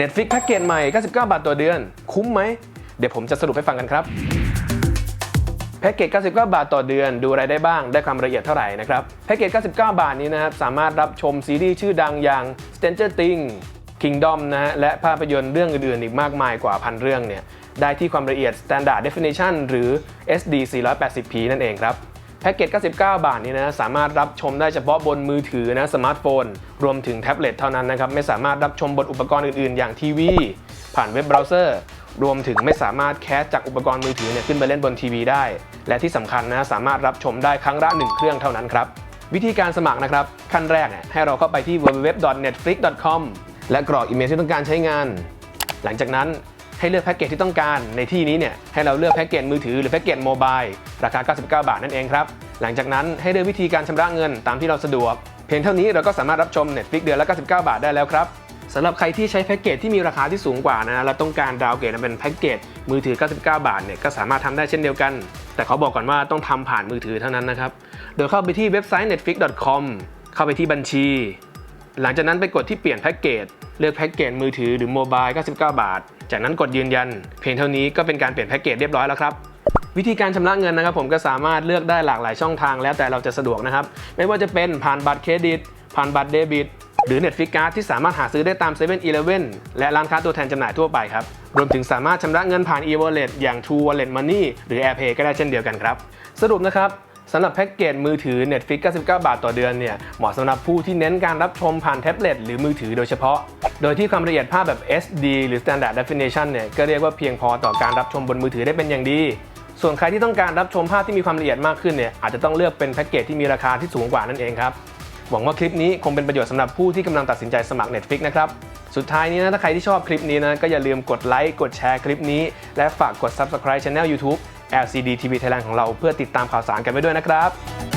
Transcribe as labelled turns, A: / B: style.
A: Netflix แพ็กเกจใหม่ 99 บาทต่อเดือน คุ้มไหม เดี๋ยวผมจะสรุปให้ฟังกันครับแพ็กเกจ 99 บาทต่อเดือน ดูอะไรได้บ้าง ได้ความละเอียดเท่าไหร่นะครับ แพ็กเกจ 99 บาทนี้นะครับ สามารถรับชมซีรีส์ชื่อดังอย่าง Stranger Things Kingdom นะฮะ และภาพยนตร์เรื่องอื่นๆ อีกมากมายกว่าพันเรื่องเนี่ย ได้ที่ความละเอียด Standard Definition หรือ SD 480p นั่นเองครับ แพ็กเกจ 99 บาทนี้นะสามารถรับชมได้เฉพาะบนมือถือนะสมาร์ทโฟน รวมถึงแท็บเล็ตเท่านั้นนะครับ ไม่สามารถรับชมบนอุปกรณ์อื่นๆ อย่างทีวี ผ่านเว็บเบราว์เซอร์ รวมถึงไม่สามารถแคสจากอุปกรณ์มือถือเนี่ยขึ้นไปเล่นบนทีวีได้ และที่สำคัญนะสามารถรับชมได้ครั้งละ1เครื่องเท่านั้นครับวิธีการสมัครนะครับ ขั้นแรกเนี่ยให้เราเข้าไปที่ www.netflix.com และกรอกอีเมลที่ต้องการใช้งาน หลังจากนั้น ให้เลือกแพ็กเกจที่ต้องการ ในที่นี้เนี่ยให้เราเลือกแพ็กเกจมือถือหรือแพ็กเกจโมบายราคา 99 บาทนั่นเองครับ หลังจากนั้นให้เลือกวิธีการชำระเงินตามที่เราสะดวก เพียงเท่านี้เราก็สามารถรับชม Netflix เดือนละ 99 บาทได้แล้วครับสำหรับใครที่ใช้แพ็กเกจที่มีราคาที่สูงกว่านะเราต้องการดาวเกรดเป็นแพ็กเกจมือถือ 99 บาทเนี่ยก็สามารถทำได้เช่นเดียวกัน แต่เขาบอกก่อนว่าต้องทำผ่านมือถือเท่านั้นนะครับโดยเข้าไปที่เว็บไซต์ netflix.com เข้าไปที่บัญชี หลังจากนั้นไปกดที่เปลี่ยนแพ็กเกจเลือกแพ็กเกจมือถือหรือโมบาย 99 บาท จากนั้นกดยืนยัน เพียงเท่านี้ก็เป็นการเปลี่ยนแพ็กเกจเรียบร้อยแล้วครับวิธีการชำระเงินนะครับผมก็สามารถเลือกได้หลากหลายช่องทางแล้วแต่เราจะสะดวกนะครับ ไม่ว่าจะเป็นผ่านบัตรเครดิต ผ่านบัตรเดบิต หรือ Netflix Card ที่สามารถหาซื้อได้ตาม7 e เ e ่ e อและร้านค้าตัวแทนจำหน่ายทั่วไปครับ รวมถึงสามารถชำระเงินผ่าน e-wallet อย่าง True Wallet Money หรือ AirPay ก็ได้เช่นเดียวกันครับ สรุปนะครับสำหรับแพ็กเกจมือถือ Netflix 99 บาทต่อเดือนเนี่ยเหมาะสำหรับผู้ที่เน้นการรับชมผ่านแท็บเล็ตหรือมือถือโดยเฉพาะ โดยที่ความละเอียดภาพแบบ SD หรือ Standard Definition เนี่ยก็เรียกว่าเพียงพอต่อการรับชมบนมือถือได้เป็นอย่างดี ส่วนใครที่ต้องการรับชมภาพที่มีความละเอียดมากขึ้นเนี่ยอาจจะต้องเลือกเป็นแพ็กเกจที่มีราคาที่สูงกว่านั่นเองครับหวังว่าคลิปนี้คงเป็นประโยชน์สำหรับผู้ที่กำลังตัดสินใจสมัคร Netflix นะครับสุดท้ายนี้นะถ้าใครที่ชอบคลิปนี้นะก็อย่าลืมกดไลค์กดแชร์คลิปนี้ และฝากกด Subscribe Channel YouTube LCD TV Thailand ของเราเพื่อติดตามข่าวสารกันไว้ด้วยนะครับ